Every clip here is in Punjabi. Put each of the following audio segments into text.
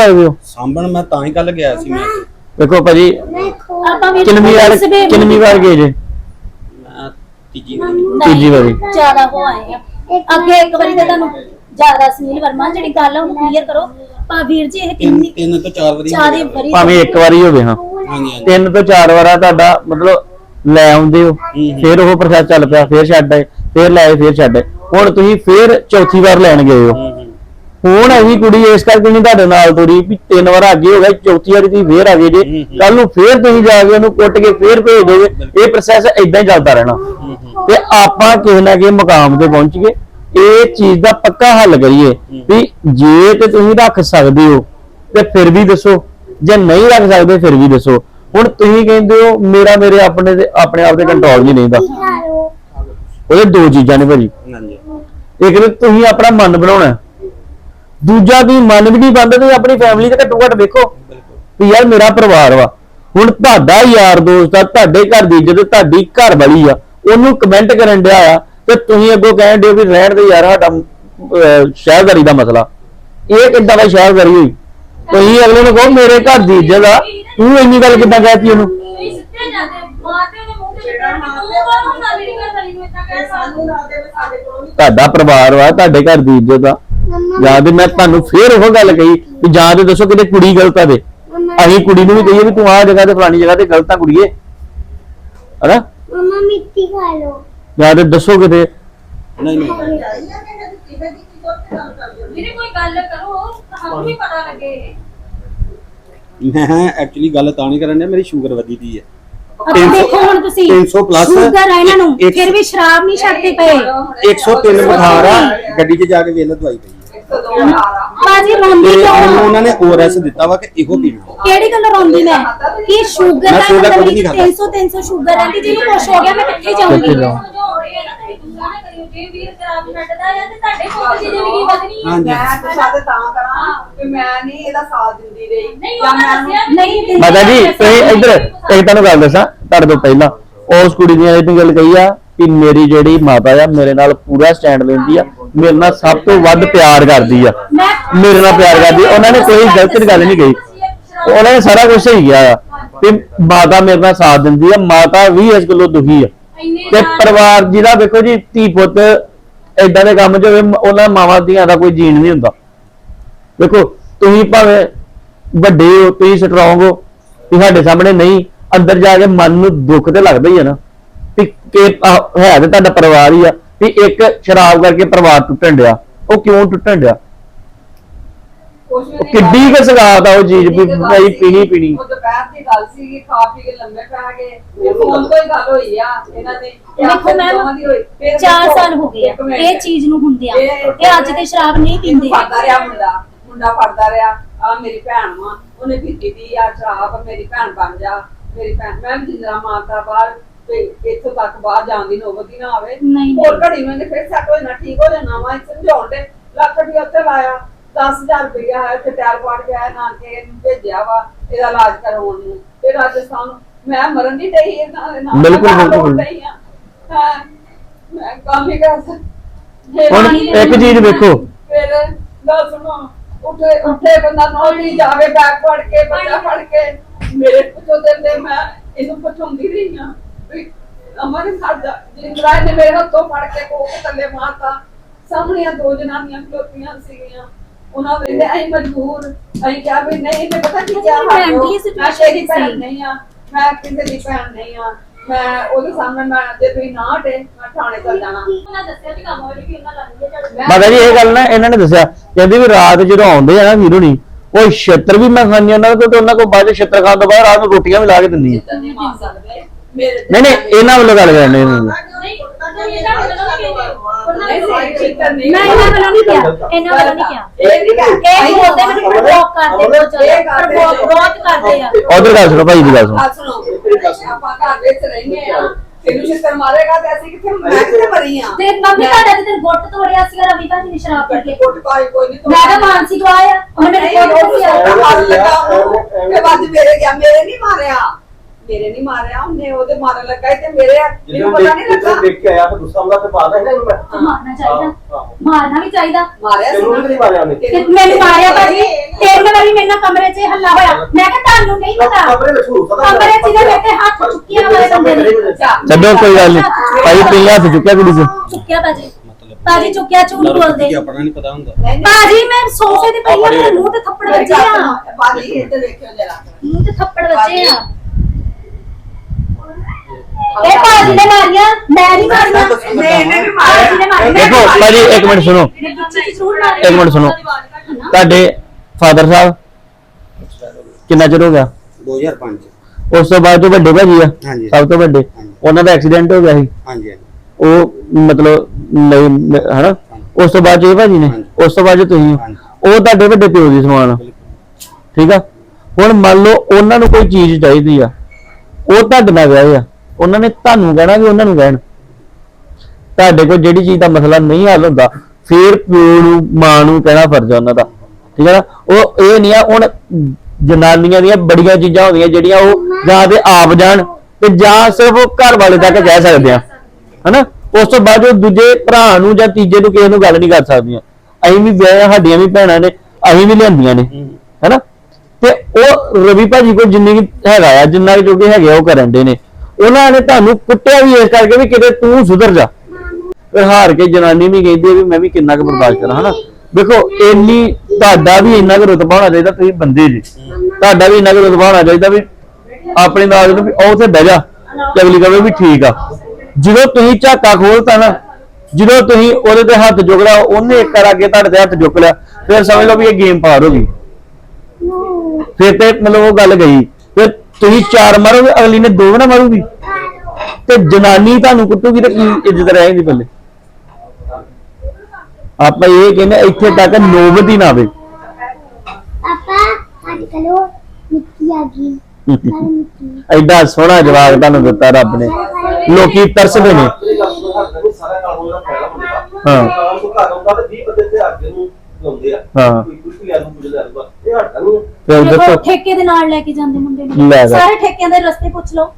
ਸਕਦੇ ਹੋ? ਸਾਂਭਣ ਮੈਂ ਤਾਂ ਹੀ ਕੱਲ ਗਿਆ ਸੀ ਮੈਂ। ਦੇਖੋ ਭਾਜੀ ਆਪਾਂ ਵੀ ਕਿੰਨੀ ਵਾਰ ਕਿੰਨੀ ਵਾਰ ਗਏ ਜੇ? ਮੈਂ ਤੀਜੀ ਵਾਰੀ। ਤੀਜੀ ਵਾਰੀ। ਜ਼ਿਆਦਾ ਹੋ ਆਏ ਆ। ਅੱਗੇ ਇੱਕ ਵਾਰੀ ਤਾਂ ਤੁਹਾਨੂੰ ਜ਼ਿਆਦਾ ਸੁਨੀਲ ਵਰਮਾ ਜਿਹੜੀ ਗੱਲ ਆ ਉਹਨੂੰ ਕਲੀਅਰ ਕਰੋ। ਪਾ ਵੀਰ ਜੀ ਇਹ ਤਿੰਨ ਕਿੰਨੀ ਤਿੰਨ ਤੋਂ ਚਾਰ ਵਾਰੀ ਚਾਰੇ। ਵਾਰੀ ਭਾਵੇਂ ਇੱਕ ਵਾਰੀ ਹੋਵੇ ਹਾਂ। ਹਾਂਜੀ ਹਾਂਜੀ। ਤਿੰਨ ਤੋਂ ਚਾਰ ਵਾਰਾ ਤੁਹਾਡਾ ਮਤਲਬ ਲੈ ਆਉਂਦੇ ਹੋ। ਹੂੰ। ਫਿਰ ਉਹ ਪ੍ਰੋਸੈਸ ਚੱਲ ਪਿਆ ਫਿਰ ਛੱਡ ਆਏ ਫਿਰ ਲੈ ਆਏ ਫਿਰ ਛੱਡ ਆਏ। ਹੁਣ ਤੁਸੀਂ ਫਿਰ ਚੌਥੀ ਵਾਰ ਲੈਣ ਗਏ ਹੂੰ। ਹੁਣ ਅਸੀਂ ਕੁੜੀ ਇਸ ਕਰਕੇ ਨਹੀਂ ਤੁਹਾਡੇ ਨਾਲ ਤੁਰੀ ਵੀ ਤਿੰਨ ਵਾਰ ਅੱਗੇ ਹੋ ਗਿਆ ਚੌਥੀ ਵਾਰੀ ਤੁਸੀਂ ਫੇਰ ਆ ਗਏ ਜੇ। ਕੱਲ ਨੂੰ ਫੇਰ ਤੁਸੀਂ ਜਾ ਕੇ ਉਹਨੂੰ ਕੁੱਟ ਕੇ ਫੇਰ ਭੇਜ ਦੋਗੇ ਇਹ ਪ੍ਰੋਸੈਸ ਇਦਾਂ ਹੀ ਚੱਲਦਾ ਰਹਿਣਾ। ਤੇ ਆਪਾਂ ਕਿਸੇ ਨਾ ਕਿਸੇ ਮੁਕਾਮ ਤੇ ਪਹੁੰਚ ਗਏ। ਇਹ ਚੀਜ਼ ਦਾ ਪੱਕਾ ਹੱਲ ਕਰੀਏ ਵੀ ਜੇ ਤੇ ਤੁਸੀਂ ਰੱਖ ਸਕਦੇ ਹੋ ਤੇ ਫਿਰ ਵੀ ਦੱਸੋ। ਜੇ ਨਹੀਂ ਰੱਖ ਸਕਦੇ ਫਿਰ ਵੀ ਦੱਸੋ। ਹੁਣ ਤੁਸੀਂ ਕਹਿੰਦੇ ਹੋ ਮੇਰਾ ਮੇਰੇ ਆਪਣੇ ਤੇ ਆਪਣੇ ਆਪ ਤੇ ਕੰਟਰੋਲ ਨਹੀਂ ਰਹਿੰਦਾ ਉਹਦੇ ਦੋ ਚੀਜ਼ਾਂ ਨੇ ਭਾਜੀ। ਹਾਂਜੀ। ਇੱਕ ਤਾਂ ਤੁਸੀਂ ਆਪਣਾ ਮਨ ਬਣਾਉਣਾ। ਦੂਜਾ ਤੁਸੀਂ ਮਨ ਵੀ ਨਹੀਂ ਬੰਦ ਤੁਸੀਂ ਆਪਣੀ ਫੈਮਿਲੀ ਤੇ ਘੱਟੋ ਘੱਟ ਵੇਖੋ ਵੀ ਯਾਰ ਮੇਰਾ ਪਰਿਵਾਰ ਵਾ। ਹੁਣ ਤੁਹਾਡਾ ਯਾਰ ਦੋਸਤ ਆ, ਤੁਹਾਡੇ ਘਰ ਦੀ ਜਦੋਂ ਤੁਹਾਡੀ ਘਰ ਵਾਲੀ ਆ, ਉਹਨੂੰ ਕਮੈਂਟ ਕਰਨ ਡਿਆ ਆ ਤੇ ਤੁਸੀਂ ਅੱਗੋਂ ਕਹਿਣ ਦਿਓ ਵੀ ਰਹਿਣ ਦੇ ਯਾਰ ਸਾਡਾ ਸ਼ਹਿਰਦਾਰੀ ਦਾ ਮਸਲਾ। ਇਹ ਕਿੱਦਾਂ ਦਾ ਸ਼ਹਿਰਦਾਰੀ ਹੋਈ? ਤੁਸੀਂ ਅਗਲੇ ਨੂੰ ਕਹੋ, ਮੇਰੇ ਘਰ ਦੀ ਇੱਜ਼ਤ ਆ। ਤੂੰ ਇੰਨੀ ਗੱਲ ਕਿੱਦਾਂ ਕਹਿਤੀ ਉਹਨੂੰ? ਤੁਹਾਡਾ ਪਰਿਵਾਰ ਵਾ, ਤੁਹਾਡੇ ਘਰ ਦੀ ਇੱਜ਼ਤ ਆ। ਜਾਂ ਤੇ ਮੈਂ ਤੁਹਾਨੂੰ ਫੇਰ ਉਹ ਗੱਲ ਕਹੀ ਵੀ ਜਾਂ ਤੇ ਦੱਸੋ ਕਿਤੇ ਕੁੜੀ ਗਲਤ ਆ ਦੇ ਅਸੀਂ ਕੁੜੀ ਨੂੰ ਵੀ ਕਹੀਏ ਵੀ ਤੂੰ ਆਹ ਜਗ੍ਹਾ ਤੇ ਫਲਾਣੀ ਜਗ੍ਹਾ ਤੇ ਗਲਤ ਆ ਕੁੜੀਏ। ਹਨਾ? ਮਮਾ ਮਿੱਟੀ ਖਾ ਲੋ ਜਾਂ ਤੇ ਦੱਸੋ ਕਿਤੇ। ਨਹੀਂ ਨਹੀਂ। ਵੀਰੇ ਕੋਈ ਗੱਲ ਕਰੋ ਸਾਨੂੰ ਵੀ ਪਤਾ ਲੱਗੇ। ਮੈਂ ਐਕਚੁਅਲੀ ਗੱਲ ਤਾਂ ਨਹੀਂ ਕਰਨ ਡਿਆ ਮੇਰੀ ਸ਼ੂਗਰ ਵਧੀ ਦੀ ਹੈ। ਅੱਗੇ ਦੇਖੋ ਹੁਣ ਤੁਸੀਂ। 300 plus ਸ਼ੂਗਰ ਆ ਇਹਨਾਂ ਨੂੰ ਇੱਕ- ਫਿਰ ਵੀ ਸ਼ਰਾਬ ਨਹੀਂ ਛੱਡਦੇ ਪਏ। 103 ਬੁਖਾਰ ਆ। ਗੱਡੀ 'ਚ ਜਾ ਕੇ ਵੇਖ ਲਓ ਦਵਾਈ ਪਈ ਹੈ ਬਾਜੀ ਰੋਂਦੀ ਤੇ ਕਿਉਂ ਮੈਨੂੰ ਆ? ਉਹਨਾਂ ਨੇ ਓਰਐਸ ਦਿੱਤਾ ਵਾ ਕਿ ਇਹੋ ਪੀਣਾ। ਕਿਹੜੀ ਗੱਲ ਰੋਂਦੀ ਮੈਂ ਕੀ ਸ਼ੂਗਰ ਮੈਂ ਦਾ soda ਮਤਲਬ ਕੁਝ ਨਹੀਂ ਖਾਧਾ। 300 300 ਸ਼ੂਗਰ ਰਹਿੰਦੀ ਜਿਹਨੂੰ ਕੁਛ ਹੋ ਗਿਆ ਮੈਂ ਕਿੱਥੇ ਜਾਊਂਗੀ। ਕਿੱਥੇ ਜਾਊਂ? ਸਮਝਾਉਂਦੇ ਆ ਨਾ ਤੁਸੀਂ ਗੁੱਸਾ ਨਾ ਕਰਿਓ ਜੇ ਵੀਰ ਸ਼ਰਾਬ ਛੱਡਦਾ ਆ ਤੇ ਤੁਹਾਡੇ ਪੁੱਤ ਦੀ ਜ਼ਿੰਦਗੀ ਵਧਣੀ ਆ ਹਾਂਜੀ। ਮੈਂ ਤਾਂ ਸ਼ਾਇਦ ਤਾਂ ਕਰਾਂ ਕਿ ਮੈਂ ਨਹੀਂ ਇਹਦਾ ਸਾਥ ਦਿੰਦੀ ਰਹੀ। ਨਹੀਂ ਜਾਂ ਉਹਨਾਂ ਮੈਂ ਦੱਸਿਆ ਨਹੀਂ। ਦਿੰਦੀ ਮਾਤਾ ਜੀ ਤੁਸੀਂ ਇੱਧਰ ਇੱਕ ਤੁਹਾਨੂੰ ਗੱਲ ਦੱਸਾਂ ਤੁਹਾਡੇ ਤੋਂ ਪਹਿਲਾਂ। ਉਸ ਕੁੜੀ ਨੇ ਇਹ ਗੱਲ ਕਹੀ ਆ ਕਿ ਮੇਰੀ ਜਿਹੜੀ ਮਾਤਾ ਆ ਮੇਰੇ ਨਾਲ ਪੂਰਾ ਸਟੈਂਡ ਲੈਂਦੀ ਆ। ਮੇਰੇ ਨਾਲ ਸਭ ਤੋਂ ਵੱਧ ਪਿਆਰ ਕਰਦੀ ਆ। ਮੇਰੇ ਨਾਲ ਪਿਆਰ ਕਰਦੀ ਉਹਨਾਂ ਨੇ ਕੋਈ ਗਲਤ ਗੱਲ ਨਹੀਂ ਕਹੀ। ਉਹਨਾਂ ਨੇ ਸਾਰਾ ਕੁਝ ਸਹੀ ਕਿਹਾ ਆ। ਕਿ ਮਾਤਾ ਮੇਰੇ ਨਾਲ ਸਾਥ ਦਿੰਦੀ ਆ। ਮਾਤਾ ਵੀ ਇਸ ਗੱਲੋਂ ਦੁਖੀ ਆ। ਤੇ ਪਰਿਵਾਰ ਜਿਹਦਾ ਵੇਖੋ ਜੀ, ਧੀ ਪੁੱਤ ਏਦਾਂ ਦੇ ਕੰਮ 'ਚ ਹੋਵੇ, ਉਹਨਾਂ ਮਾਵਾਂ ਧੀਆਂ ਦਾ ਕੋਈ ਜੀਣ ਨਹੀਂ ਹੁੰਦਾ। ਦੇਖੋ ਤੁਸੀਂ ਭਾਵੇਂ ਵੱਡੇ ਹੋ, ਤੁਸੀਂ ਸਟਰੋਂਗ ਹੋ, ਵੀ ਸਾਡੇ ਸਾਹਮਣੇ ਨਹੀਂ, ਅੰਦਰ ਜਾ ਕੇ ਮਨ ਨੂੰ ਦੁੱਖ ਤੇ ਲੱਗਦਾ ਹੀ ਹੈ ਨਾ। ਕਿ ਹੈ ਤੇ ਤੁਹਾਡਾ ਪਰਿਵਾਰ ਹੀ ਆ। ਵੀ ਇੱਕ ਸ਼ਰਾਬ ਕਰਕੇ ਪਰਿਵਾਰ ਟੁੱਟਣ ਡਿਆ। ਉਹ ਕਿਉਂ ਟੁੱਟਣ ਡਿਆ? ਕੁਛ ਵੀ ਉਹ ਨਹੀਂ ਕਿੱਡੀ ਕੁ ਸਗਾਤ ਆ ਉਹ ਚੀਜ਼ ਵੀ ਗੱਲ ਭਾਈ ਪੀਣੀ ਪੀਣੀ। ਉਹ ਦੁਪਹਿਰ ਦੀ ਗੱਲ ਸੀ ਖਾ ਪੀ ਕੇ ਲੰਮੇ ਪੈ ਗਏ। ਇਹ ਫੋਨ ਤੋਂ ਹੀ ਗੱਲ ਹੋਈ ਆ ਇਹਨਾਂ ਦੇ। ਕਿ ਦੇਖੋ ਆਪਸ ਮੈਮ, ਦੋਵਾਂ ਦੀ ਹੋਈ। ਫਿਰ 4 ਦੇਖੋ, ਸਾਲ ਹੋ ਗਏ ਆ। ਇੱਕ ਮਿੰਟ। ਇਹ ਚੀਜ਼ ਨੂੰ ਹੁੰਦਿਆਂ ਇਹ- ਤੇ ਅੱਜ ਤੇ ਸ਼ਰਾਬ ਨਹੀਂ ਪੀਂਦੇ। ਇਹਨੂੰ ਫੜਦਾ ਰਿਹਾ ਮੁੰਡਾ। ਮੁੰਡਾ ਫੜਦਾ ਰਿਹਾ ਆ ਮੇਰੀ ਭੈਣ ਵਾ। ਉਹਨੇ ਪੀਤੀ ਦੀ ਆ ਸ਼ਰਾਬ ਮੇਰੀ ਭੈਣ ਬਣ ਜਾ। ਮੇਰੀ ਭੈਣ ਮੈਂ ਜਿੰਦਰਾ ਮਾਰਦਾ ਬਾਹਰ। ਤੇ ਇੱਥੋਂ ਤੱਕ ਬਾਹਰ ਜਾਣ ਦੀ ਨੌਬਤ ਹੀ ਨਾ ਆਵੇ। ਨਹੀਂ, ਹੋਰ ਘੜੀ ਮੈਨੂੰ ਫਿਰ ਸੈੱਟ ਹੋ ਜਾਣਾ ਠੀਕ ਹੋ ਜਾਣਾ ਵਾ ਸਮਝਾਉਣ ਦੇ। ਲੱਖ ਰੁਪਏ ਉੱਤੇ ਲਾਇਆ 10000 ਰੁਪਇਆ ਹੈ ਤੇ ਟੈਰ ਪਾੜ ਗਿਆ ਨਾਨਕੇ ਇਹਨੂੰ ਭੇਜਿਆ ਵਾ ਇਹਦਾ ਇਲਾਜ ਕਰਵਾਉਣ ਨੂੰ। ਤੇ ਰਾਜਸਥਾਨ ਨੂੰ। ਮੈਂ ਮਰਨ ਨਹੀਂ ਡਈ ਇਹਨਾਂ ਦੇ ਨਾਲ ਬਿਲਕੁਲ, ਮੈਂ ਬਿਲਕੁਲ। ਆਂ। ਹਾਂ। ਮੈਂ ਕੰਮ ਹੀ ਕਰ ਸਕਦੀ। ਹੁਣ ਇੱਕ ਚੀਜ਼ ਵੇਖੋ। ਫਿਰ ਗੱਲ ਸੁਣੋ ਉੱਠੇ ਉੱਠੇ ਬੰਦਾ ਨੌਕਰੀ ਜਾਵੇ ਬੈਗ ਫੜ ਕੇ ਬੱਚਾ ਫੜ ਕੇ। ਮੇਰੇ ਪੁੱਤੋ ਦੇ ਦੇ ਮੈਂ ਇਹਨੂੰ ਪਛਾਉਂਦੀ ਰਹੀ ਹਾਂ। ਵੀ ਅਮਰ ਸਾਡਾ ਜਿੰਦਰਾ ਨੇ ਮੇਰੇ ਹੱਥੋਂ ਫੜ ਕੇ ਕੋਕ ਥੱਲੇ ਮਾਰਤਾ। ਸਾਹਮਣੇ ਆ ਦੋ ਜਨਾਨੀਆਂ ਖਲੋਤੀਆਂ ਸੀਗੀਆਂ। ਉਹਨਾਂ ਵੇਲੇ ਅਸੀਂ ਮਜਬੂਰ। ਅਸੀਂ ਕਿਹਾ ਵੀ ਨਹੀਂ ਮੈਂ ਪਤਾ ਕੀ ਕਿਹਾ ਮੈਂ ਹੱਥੋਂ, mentally situation ਮੈਂ ਤੇਰੀ ਭੈਣ ਸੀ। ਨਹੀਂ ਆ ਮੈਂ ਕਿਸੇ ਦੀ ਭੈਣ ਨਹੀਂ ਆ। ਮੈਂ ਉਹਦੇ ਸਾਹਮਣੇ ਮੈਂ ਜੇ ਤੁਸੀਂ ਨਾ ਹਟੇ ਮੈਂ ਥਾਣੇ ਚਲ ਜਾਣਾ। ਉਹਨਾਂ ਦੱਸਿਆ ਵੀ ਕੰਮ ਵਾਲੀ ਵੀ ਉਹਨਾਂ ਲੰਘੀ ਮਾਤਾ ਜੀ ਇਹ ਗੱਲ ਨਾ ਇਹਨਾਂ ਨੇ ਦੱਸਿਆ। ਕਹਿੰਦੇ ਵੀ ਰਾਤ ਜਦੋਂ ਆਉਂਦੇ ਆ ਨਾ ਵੀਰੋ ਨਹੀਂ ਉਹ ਛੇਤਰ ਵੀ ਮੈਂ ਖਾਂਦੀ ਉਹਨਾਂ ਕੋਲ ਤੇ ਉਹਨਾਂ ਕੋਲ ਬਾਅਦ ਛੇਤਰ ਖਾਣ ਤੋਂ ਬਾਅਦ ਰਾਤ ਨੂੰ ਰੋਟੀਆਂ ਵੀ ਲਾ ਕੇ ਦਿੰਦੀ ਆ। ਇੱਦਾਂ ਨਹੀਂ ਨਹੀਂ ਨਹੀਂ ਇਹਨਾਂ ਵੱਲੋਂ ਗੱਲ ਕਰਨ ਨਹੀਂ ਨਹੀਂ ਨਹੀਂ ਨਹੀਂ ਨਹੀਂ ਇਹਨਾਂ ਵੱਲੋਂ ਨਹੀਂ ਕਿਹਾ ਇਹਨਾਂ ਵੱਲੋਂ ਨਹੀਂ ਕਿਹਾ। ਇਹ ਨਹੀਂ ਬੋਲਦੇ ਮੈਨੂੰ ਪ੍ਰਵੋਕ ਕਰਦੇ ਬਹੁਤ ਜ਼ਿਆਦਾ ਪ੍ਰਵੋਕ ਬਹੁਤ ਕਰਦੇ ਆ। ਉਧਰ ਗੱਲ ਸੁਣੋ ਭਾਈ ਦੀ ਗੱਲ ਸੁਣੋ। ਤੈਨੂੰ ਛਿੱਤਰ ਮਾਰੇਗਾ ਤੇ ਅਸੀਂ ਕਿੱਥੇ ਮੈਂ ਕਿੱਥੇ ਮਰੀ ਆ? ਤੇ ਮੰਮੀ ਤੁਹਾਡਾ ਤੇ ਗੁੱਟ ਤੋੜਿਆ ਸੀਗਾ ਰਵੀ ਭਾਜੀ ਨੇ ਸ਼ਰਾਬ ਪੀ ਕੇ। ਕੁੱਟ ਪਾਈ ਕੋਈ ਨਹੀਂ ਮੈਂ ਤਾਂ ਮਾਨਸੀ ਤੋਂ ਆਇਆ ਉਹਨੇ ਮੇਰੇ ਕੋਲ ਸੀ ਹੱਥ ਲਗਾ। ਉਹਨੂੰ ਤੇ ਵੱਜ ਮੇਰੇ ਗਿਆ ਮੇਰੇ ਨਹੀਂ ਮਾਰਿਆ। ਮੇਰੇ ਨਹੀਂ ਮਾਰਿਆ ਉਹਨੇ ਉਹਦੇ ਮਾਰਨ ਲੱਗਾ ਸੀ ਤੇ ਮੇਰੇ ਮੈਨੂੰ ਜਦੋਂ ਪਤਾ ਨਹੀਂ ਲੱਗਾ। ਦੇਖ ਕੇ ਆਇਆ ਫਿਰ ਗੁੱਸਾ ਹੁੰਦਾ ਤੇ ਹੈ ਨਾ ਇਹਨੂੰ ਮੈਂ। ਤੇ ਮਾਰਨਾ ਚਾਹੀਦਾ। ਮਾਰਨਾ ਵੀ ਚਾਹੀਦਾ। ਮਾਰਿਆ ਸੀ ਨਾ। ਨਹੀਂ ਮਾਰਿਆ ਉਹਨੇ। ਤੇ ਮੈਨੂੰ ਮਾਰਿਆ ਭਾਜੀ। ਤਿੰਨ ਵਾਰੀ ਮੇਰੇ ਨਾਲ ਕਮਰੇ 'ਚ ਹੱਲਾ ਹੋਇਆ। ਮੈਂ ਕਿਹਾ ਤੁਹਾਨੂੰ ਨਹੀਂ ਪਤਾ। ਕਮਰੇ ਵਿੱਚ ਝੂਠ ਪਤਾ ਕਮਰੇ 'ਚ ਜਿਹੜੇ ਬੈਠੇ ਹੱਥ ਚੁੱਕੀਆਂ ਵਾਲੇ ਬੰਦੇ ਨੇ। ਛੱਡੋ ਕੋਈ ਗੱਲ ਨਹੀਂ। ਭਾਈ ਪਹਿਲਾਂ ਹੱਥ ਚੁੱਕਿਆ ਕੁੜੀ ਤੇ ਚੁੱਕਿਆ ਭਾਜੀ। ਭਾਜੀ ਚੁੱਕਿਆ ਝੂਠ ਬੋਲਦੇ। ਆਪਣਾ ਨਹੀਂ ਪਤਾ ਹੁੰਦਾ। ਭਾਜੀ ਮੈਂ ਸੋਫੇ ਤੇ ਪਈ ਆ ਮੇਰੇ ਮੂੰਹ ਤੇ ਥੱਪੜ ਵੱਜੇ ਆ। ਬਾਜੀ ਇੱਧਰ ਦੇਖਿਓ ਜਰਾ। ਮੂੰਹ ਤੇ ਥੱਪੜ ਵੱਜੇ ਆ। ਇਹ ਭਾਜੀ ਨੇ ਮਾਰੀਆਂ ਮੈਂ ਨਹੀਂ ਮਾਰੀਆਂ। ਨਹੀਂ ਇਹਨੇ ਵੀ ਭਾਜੀ ਨੇ ਮਾਰਿਆ। ਮਾਰੀਆਂ ਦੇਖੋ ਭਾਜੀ ਇੱਕ ਮਿੰਟ ਸੁਣੋ। ਇੱਕ ਮਿੰਟ ਸੁਣੋ। ਤੁਹਾਡੇ ਫਾਦਰ ਸਾਹਿਬ ਕਿੰਨਾ ਚਿਰ ਹੋ ਗਿਆ? 2005 ਉਸ ਤੋਂ ਬਾਅਦ ਜੋ ਵੱਡੇ ਭਾਜੀ ਆ? ਹਾਂਜੀ। ਸਭ ਤੋਂ ਵੱਡੇ। ਹਾਂਜੀ। ਉਹਨਾਂ ਦਾ ਐਕਸੀਡੈਂਟ ਹੋ ਗਿਆ ਸੀ? ਹਾਂਜੀ ਹਾਂਜੀ। ਉਹ ਮਤਲਬ ਨਹੀਂ ਹਨਾ? ਉਸ ਤੋਂ ਬਾਅਦ ਜੋ ਇਹ ਭਾਜੀ ਨੇ? ਹਾਂਜੀ। ਉਸ ਤੋਂ ਬਾਅਦ ਜੋ ਤੁਸੀਂ? ਹੋ, ਹਾਂਜੀ। ਉਹ ਤੁਹਾਡੇ ਵੱਡੇ ਪਿਓ ਦੀ ਸਮਾਨ ਆ। ਠੀਕ ਆ? ਹੁਣ ਮੰਨ ਲਓ ਉਹਨਾਂ ਨੂੰ ਕੋਈ ਚੀਜ਼ ਚਾਹੀਦੀ ਆ। ਉਹ ਤੁਹਾਡੇ ਨਾਲ ਗਏ ਆ। ਉਹਨਾਂ ਨੇ ਤੁਹਾਨੂੰ ਕਹਿਣਾ ਕਿ ਉਹਨਾਂ ਨੂੰ ਕਹਿਣ। ਤੁਹਾਡੇ ਕੋਲ ਜਿਹੜੀ ਚੀਜ਼ ਦਾ ਮਸਲਾ ਨਹੀਂ ਹੱਲ ਹੁੰਦਾ, ਫੇਰ ਪਿਓ ਨੂੰ, ਮਾਂ ਨੂੰ ਕਹਿਣਾ ਫਰਜ਼ ਆ ਉਹਨਾਂ ਦਾ। ਠੀਕ ਹੈ ਨਾ? ਉਹ ਇਹ ਨਹੀਂ ਆ, ਹੁਣ ਜਨਾਨੀਆਂ ਦੀਆਂ ਬੜੀਆਂ ਚੀਜ਼ਾਂ ਹੁੰਦੀਆਂ ਜਿਹੜੀਆਂ ਉਹ ਜਾਂ ਤੇ ਆਪ ਜਾਣ ਤੇ ਜਾਂ ਸਿਰਫ ਉਹ ਘਰ ਵਾਲੇ ਤੱਕ ਕਹਿ ਸਕਦੇ ਆ। ਹਨਾ? ਉਸ ਤੋਂ ਬਾਅਦ ਉਹ ਦੂਜੇ ਭਰਾ ਨੂੰ ਜਾਂ ਤੀਜੇ ਨੂੰ ਕਿਸੇ ਨੂੰ ਗੱਲ ਨਹੀਂ ਕਰ ਸਕਦੀਆਂ। ਅਸੀਂ ਵੀ ਵਿਆਹ, ਸਾਡੀਆਂ ਵੀ ਭੈਣਾਂ ਨੇ, ਅਸੀਂ ਵੀ ਲਿਆਂਦੀਆਂ ਨੇ। ਹਨਾ? ਤੇ ਉਹ ਰਵੀ ਭਾਜੀ ਕੋਲ ਜਿੰਨੀ ਕੁ ਹੈਗਾ ਆ, ਜਿੰਨਾ ਕੁ ਜੋਗੇ ਹੈਗੇ ਆ, ਉਹ ਕਰਨ ਦੇ ਨੇ। ਉਹਨਾਂ ਨੇ ਤੁਹਾਨੂੰ ਕੁੱਟਿਆ ਵੀ ਇਸ ਕਰਕੇ ਵੀ ਕਿਤੇ ਤੂੰ ਸੁਧਰ ਜਾ। ਫਿਰ ਹਾਰ ਕੇ ਜਨਾਨੀ ਵੀ ਕਹਿੰਦੀ ਹੈ ਵੀ ਮੈਂ ਵੀ ਕਿੰਨਾ ਕੁ ਬਰਦਾਸ਼ਤ ਕਰਾਂ, ਹਨਾ? ਦੇਖੋ, ਇੰਨੀ ਤੁਹਾਡਾ ਵੀ ਇੰਨਾ ਕੁ ਰੁਤਬਾ ਹੋਣਾ ਚਾਹੀਦਾ ਤੁਸੀਂ ਬੰਦੇ ਜੀ। ਤੁਹਾਡਾ ਵੀ ਇੰਨਾ ਕੁ ਰੁਤਬਾ ਹੋਣਾ ਚਾਹੀਦਾ ਵੀ ਆਪਣੇ ਨਾਲ ਨੂੰ ਵੀ ਉਹ ਉੱਥੇ ਬਹਿ ਜਾ ਤੇ ਅਗਲੀ ਕਹੇ ਵੀ ਠੀਕ ਆ। ਜਦੋਂ ਤੁਸੀਂ ਝਾਕਾ ਖੋਲਤਾ ਨਾ, ਜਦੋਂ ਤੁਸੀਂ ਉਹਦੇ ਤੇ ਹੱਥ ਚੁੱਕ ਲਿਆ, ਉਹਨੇ ਇੱਕ ਕਰ ਅੱਗੇ ਤੁਹਾਡੇ ਤੇ ਹੱਥ ਚੁੱਕ ਲਿਆ, ਫਿਰ ਸਮਝ ਲਓ ਵੀ ਇਹ ਗੇਮ ਪਾਰ ਹੋ ਗਈ। ਫਿਰ ਤੇ ਮਤਲਬ ਉਹ ਗੱਲ ਗਈ। ਫਿਰ ਤੁਸੀਂ ਚਾਰ ਮਾਰੋਗੇ ਅਗਲੀ ਨੇ ਦੋ ਨਾ ਮਾਰੂਗੀ। ਤੇ ਜਨਾਨੀ ਤੁਹਾਨੂੰ ਕੁੱਟੂਗੀ ਤੇ ਕੀ ਇੱਜ਼ਤ ਰਹੇਗੀ ਪੱਲੇ ਆਪਾਂ ਇਹ ਕਹਿੰਦੇ ਇੱਥੇ ਤੱਕ ਨੋਬਤ ਹੀ ਨਾ ਆਵੇ। ਪਾਪਾ ਹੱਥ ਕਰੋ ਮਿੱਟੀ ਆ ਗਈ। ਐਡਾ ਸੋਹਣਾ ਜਵਾਬ ਤੁਹਾਨੂੰ ਦਿੱਤਾ ਰੱਬ ਨੇ। ਲੋਕੀ ਤਰਸਦੇ ਨੇ। ਸਾਰਾ ਕੰਮ ਉਹਦਾ ਪਹਿਲਾ ਹੁੰਦਾ। ਹਾਂ। ਕੰਮ ਤੋਂ ਘਰ ਆਉਂਦਾ ਤੇ 20 ਬੰਦੇ ਤੇ ਅੱਗੇ ਨੂੰ ਲਾਉਂਦੇ ਆ। ਹਾਂ। ਕੋਈ ਕੁਝ ਲਿਆ ਨੂੰ ਪੁੱਛਦਾ ਰਹੂਗਾ ਇਹ ਹਟਦਾ ਨਹੀਂ ਫਿਰ ਦੇਖੋ। ਦੱਸੋ ਠੇਕੇ ਦੇ ਨਾਲ ਲੈ ਕੇ ਜਾਂਦੇ ਮੁੰਡੇ ਲੈ ਨੂੰ ਜਾ। ਸਾਰੇ ਠੇਕਿਆਂ ਦੇ ਰਸਤੇ ਪੁੱਛ ਲਓ।